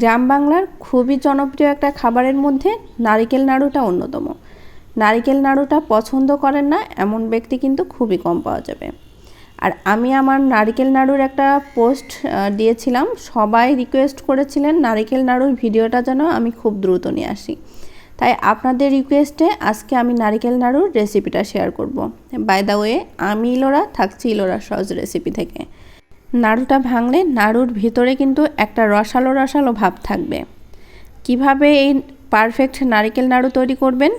গ্রাম বাংলার খুবই জনপ্রিয় একটা খাবারের মধ্যে নারিকেল নাড়ুটা অন্যতম। নারিকেল নাড়ুটা পছন্দ করেন না, এমন ব্যক্তি কিন্তু খুবই কম পাওয়া যাবে। আর আমি আমার নারিকেল নাড়ুর একটা পোস্ট দিয়েছিলাম। সবাই রিকোয়েস্ট করেছিলেন নারিকেল নাড়ুর ভিডিওটা যেন আমি খুব দ্রুত নিয়ে আসি। তাই আপনাদের রিকোয়েস্টে আজকে আমি নারিকেল নাড়ুর রেসিপিটা শেয়ার করব। বাই দ্য ওয়ে আমি ইলোরা, থাকছি ইলোরা সহজ রেসিপি থেকে। নাড়ুটা ভাঙলে নাড়ুর ভিতরে কিন্তু একটা রসালো রসালো ভাব থাকবে। কীভাবে এই পারফেক্ট নারিকেল নাড়ু তৈরি করবেন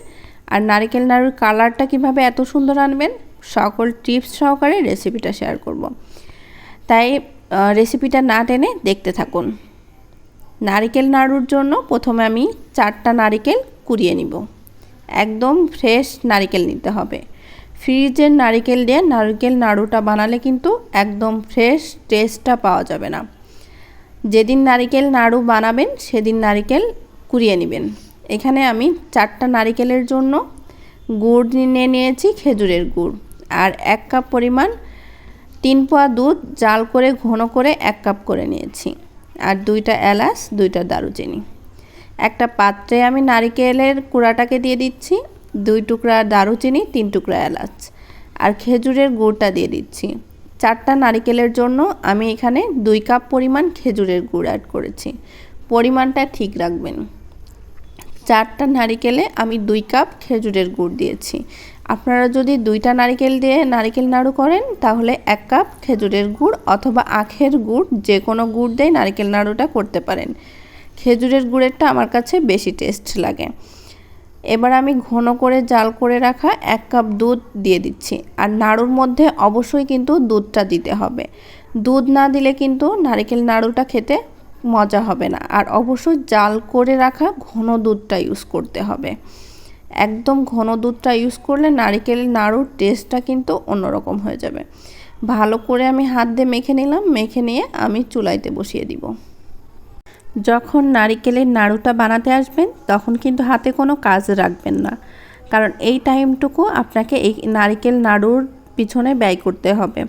আর নারিকেল নাড়ুর কালারটা কীভাবে এত সুন্দর আনবেন, সকল টিপস সহকারে রেসিপিটা শেয়ার করব। তাই রেসিপিটা না টেনে দেখতে থাকুন। নারিকেল নাড়ুর জন্য প্রথমে আমি চারটা নারিকেল কুড়িয়ে নিব। একদম ফ্রেশ নারিকেল নিতে হবে। ফ্রিজের নারিকেল দিয়ে নারকেল নাড়ুটা বানালে কিন্তু একদম ফ্রেশ টেস্টটা পাওয়া যাবে না। যেদিন নারিকেল নাড়ু বানাবেন, সেদিন নারিকেল কুড়িয়ে নেবেন। এখানে আমি চারটা নারিকেলের জন্য গুড় নিয়ে নিয়েছি, খেজুরের গুড়। আর এক কাপ পরিমাণ তিন পোয়া দুধ জাল করে, ঘন করে এক কাপ করে নিয়েছি। আর দুইটা এলাচ, দুইটা দারুচিনি। একটা পাত্রে আমি নারিকেলের কুড়াটাকে দিয়ে দিচ্ছি। দুই টুকরা দারুচিনি, তিন টুকরা এলাচ। আর খেজুরের গুড়টা দিয়ে দিচ্ছি। চারটা নারিকেলের জন্য আমি এখানে দুই কাপ পরিমাণ খেজুরের গুড় অ্যাড করেছি। পরিমাণটা ঠিক রাখবেন। চারটা নারিকেলে আমি দুই কাপ খেজুরের গুড় দিয়েছি। আপনারা যদি দুইটা নারিকেল দিয়ে নারিকেল নাড়ু করেন, তাহলে এক কাপ খেজুরের গুড় অথবা আখের গুড় যে কোনো গুড় দিয়ে নারিকেল নাড়ুটা করতে পারেন। খেজুরের গুড়েরটা আমার কাছে বেশি টেস্ট লাগে। এবার আমি ঘন করে জাল করে রাখা এক কাপ দুধ দিয়ে দিচ্ছি। আর নাড়ুর মধ্যে অবশ্যই কিন্তু দুধটা দিতে হবে। দুধ না দিলে কিন্তু নারিকেল নাড়ুটা খেতে মজা হবে না। আর অবশ্যই জাল করে রাখা ঘন দুধটা ইউজ করতে হবে। একদম ঘন দুধটা ইউজ করলে নারিকেল নাড়ুর টেস্টটা কিন্তু অন্যরকম হয়ে যাবে। ভালো করে আমি হাত দিয়ে মেখে নিলাম। মেখে নিয়ে আমি চুলাইতে বসিয়ে দিব। যখন নারিকেলের নাড়ুটা বানাতে আসবেন, তখন কিন্তু হাতে কোনো কাজ রাখবেন না। কারণ এই টাইমটুকু আপনাকে এই নারিকেল নাড়ুর পিছনে ব্যয় করতে হবে।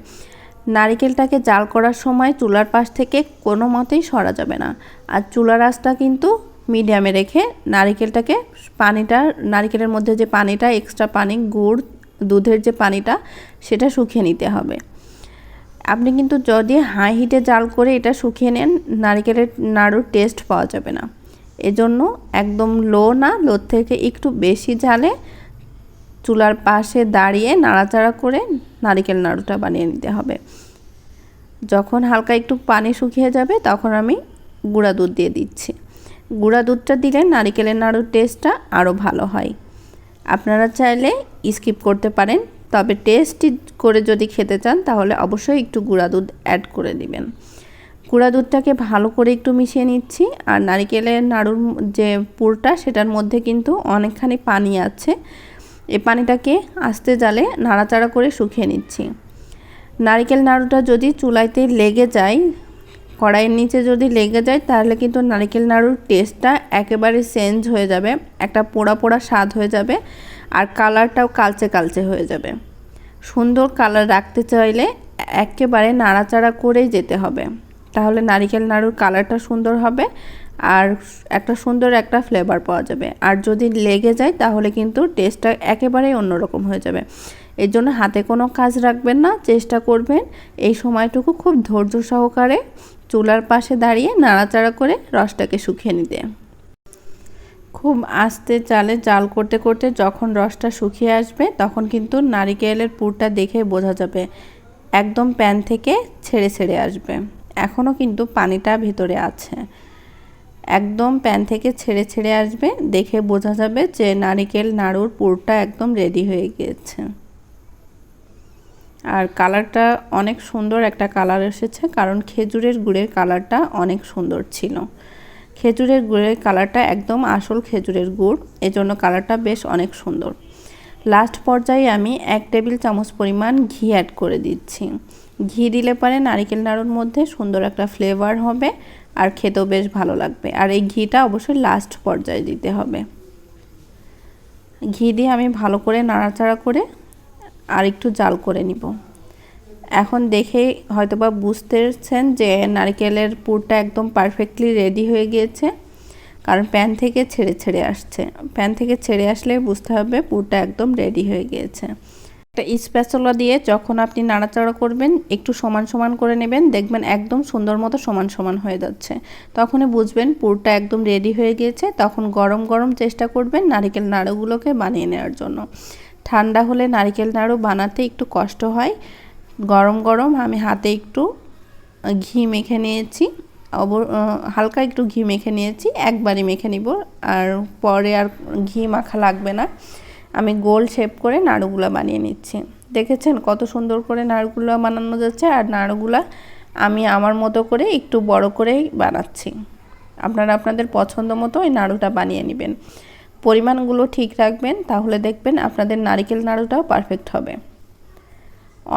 নারিকেলটাকে জাল করার সময় চুলার পাশ থেকে কোনো মতেই সরা যাবে না। আর চুলার আঁচটা কিন্তু মিডিয়ামে রেখে নারিকেলটাকে পানিটা, নারিকেলের মধ্যে যে পানিটা এক্সট্রা পানি, গুড়, দুধের যে পানিটা, সেটা শুকিয়ে নিতে হবে। আপনি কিন্তু যদি হাই হিটে জাল করে এটা শুকিয়ে নেন, নারিকেলের নাড়ুর টেস্ট পাওয়া যাবে না। এজন্য একদম লো না লো থেকে একটু বেশি জালে চুলার পাশে দাঁড়িয়ে নাড়াচাড়া করে নারিকেল নাড়ুটা বানিয়ে নিতে হবে। যখন হালকা একটু পানি শুকিয়ে যাবে, তখন আমি গুঁড়া দুধ দিয়ে দিচ্ছি। গুঁড়া দুধটা দিলে নারিকেলের নাড়ুর টেস্টটা আরও ভালো হয়। আপনারা চাইলে স্কিপ করতে পারেন। তবে টেস্টি করে যদি খেতে চান, তাহলে অবশ্যই একটু গুঁড়া দুধ অ্যাড করে দিবেন গুঁড়া দুধটাকে ভালো করে একটু মিশিয়ে নিচ্ছি, আর নারিকেলের নাড়ুর যে পুরটা, সেটার মধ্যে কিন্তু অনেকখানি পানি আছে। এই পানিটাকে আস্তে জালে নাড়াচাড়া করে শুকিয়ে নিচ্ছি। নারিকেল নাড়ুটা যদি চুলাইতে লেগে যায় কড়াইয়ের নিচে যদি লেগে যায়, তাহলে কিন্তু নারিকেল নাড়ুর টেস্টটা একেবারে চেঞ্জ হয়ে যাবে। একটা পোড়া পোড়া স্বাদ হয়ে যাবে আর কালারটাও কালচে কালচে হয়ে যাবে। সুন্দর কালার রাখতে চাইলে একেবারে নাড়াচাড়া করেই যেতে হবে। তাহলে নারিকেল নাড়ুর কালারটা সুন্দর হবে আর একটা সুন্দর একটা ফ্লেভার পাওয়া যাবে। আর যদি লেগে যায়, তাহলে কিন্তু টেস্টটা একেবারেই অন্যরকম হয়ে যাবে। এর জন্য হাতে কোনো কাজ রাখবেন না, চেষ্টা করবেন। এই সময়টুকু খুব ধৈর্য সহকারে চুলার পাশে দাঁড়িয়ে নাড়াচাড়া করে রসটাকে শুকিয়ে নিতে। খুব আস্তে চালে জাল করতে করতে যখন রসটা শুকিয়ে আসবে, তখন কিন্তু নারিকেলের পুরটা দেখে বোঝা যাবে, একদম প্যান থেকে ছেড়ে ছেড়ে আসবে। এখনও কিন্তু পানিটা ভেতরে আছে। একদম প্যান থেকে ছেড়ে ছেড়ে আসবে, দেখে বোঝা যাবে যে নারিকেল নাড়ুর পুরটা একদম রেডি হয়ে গিয়েছে। আর কালারটা অনেক সুন্দর একটা কালার এসেছে, কারণ খেজুরের গুড়ের কালারটা অনেক সুন্দর ছিল। খেজুরের গুড়ের কালারটা একদম আসল খেজুরের গুড়, এজন্য কালারটা বেশ অনেক সুন্দর। লাস্ট পর্যায়ে আমি এক টেবিল চামচ পরিমাণ ঘি অ্যাড করে দিচ্ছি। ঘি দিলে পরে নারিকেল নাড়ুর মধ্যে সুন্দর একটা ফ্লেভার হবে আর খেতেও বেশ ভালো লাগবে। আর এই ঘিটা অবশ্যই লাস্ট পর্যায়ে দিতে হবে। ঘি দিয়ে আমি ভালো করে নাড়াচাড়া করে আর একটু জাল করে নিব। এখন দেখে হয়তো হয়তোবা বুঝতেছেন যে নারকেলের পুরটা একদম পারফেক্টলি রেডি হয়ে গিয়েছে, কারণ প্যান থেকে ছেড়ে ছেড়ে আসছে। প্যান থেকে ছেড়ে আসলে বুঝতে হবে পুরটা একদম রেডি হয়ে গিয়েছে। একটা স্প্যাচুলা দিয়ে যখন আপনি নাড়াচাড়া করবেন, একটু সমান সমান করে নেবেন, দেখবেন একদম সুন্দর মতো সমান সমান হয়ে যাচ্ছে। তখনই বুঝবেন পুরটা একদম রেডি হয়ে গিয়েছে, তখন গরম গরম চেষ্টা করবেন নারিকেল নাড়ুগুলোকে বানিয়ে নেওয়ার জন্য। ঠান্ডা হলে নারিকেল নাড়ু বানাতে একটু কষ্ট হয়। গরম গরম আমি হাতে একটু ঘি মেখে নিয়েছি। অব হালকা একটু ঘি মেখে নিয়েছি, একবারই মেখে নিব। আর পরে আর ঘি মাখা লাগবে না। আমি গোল শেপ করে নাড়ুগুলো বানিয়ে নিচ্ছি। দেখেছেন কত সুন্দর করে নাড়ুগুলো বানানো যাচ্ছে? আর নাড়ুগুলা আমি আমার মতো করে একটু বড় করেই বানাচ্ছি। আপনারা আপনাদের পছন্দ মতো ওই নাড়ুটা বানিয়ে নেবেন। পরিমাণগুলো ঠিক রাখবেন, তাহলে দেখবেন আপনাদের নারিকেল নাড়ুটাও পারফেক্ট হবে।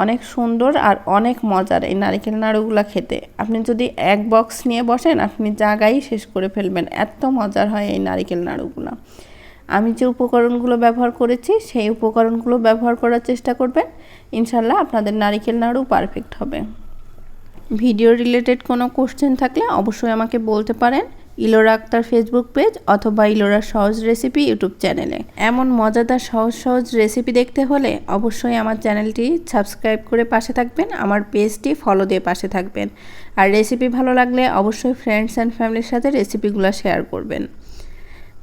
অনেক সুন্দর আর অনেক মজার এই নারিকেল নাড়ুগুলো খেতে। আপনি যদি এক বক্স নিয়ে বসেন, আপনি জায়গায় শেষ করে ফেলবেন। এত মজার হয় এই নারিকেল নাড়ুগুলো। আমি যে উপকরণগুলো ব্যবহার করেছি, সেই উপকরণগুলো ব্যবহার করার চেষ্টা করবেন। ইনশাল্লাহ আপনাদের নারিকেল নাড়ু পারফেক্ট হবে। ভিডিও রিলেটেড কোনো কোশ্চেন থাকলে অবশ্যই আমাকে বলতে পারেন। ইলোরা আক্তার ফেসবুক পেজ অথবা ইলোরা সহজ রেসিপি ইউটিউব চ্যানেলে এমন মজাদার সহজ সহজ রেসিপি দেখতে হলে অবশ্যই আমার চ্যানেলটি সাবস্ক্রাইব করে পাশে থাকবেন, আমার পেজটি ফলো দিয়ে পাশে থাকবেন। আর রেসিপি ভালো লাগলে অবশ্যই ফ্রেন্ডস অ্যান্ড ফ্যামিলির সাথে রেসিপিগুলো শেয়ার করবেন।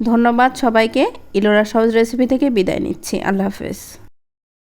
ধন্যবাদ সবাইকে, ইলোরা সহজ রেসিপি থেকে বিদায় নিচ্ছি, আল্লাহ হাফেজ।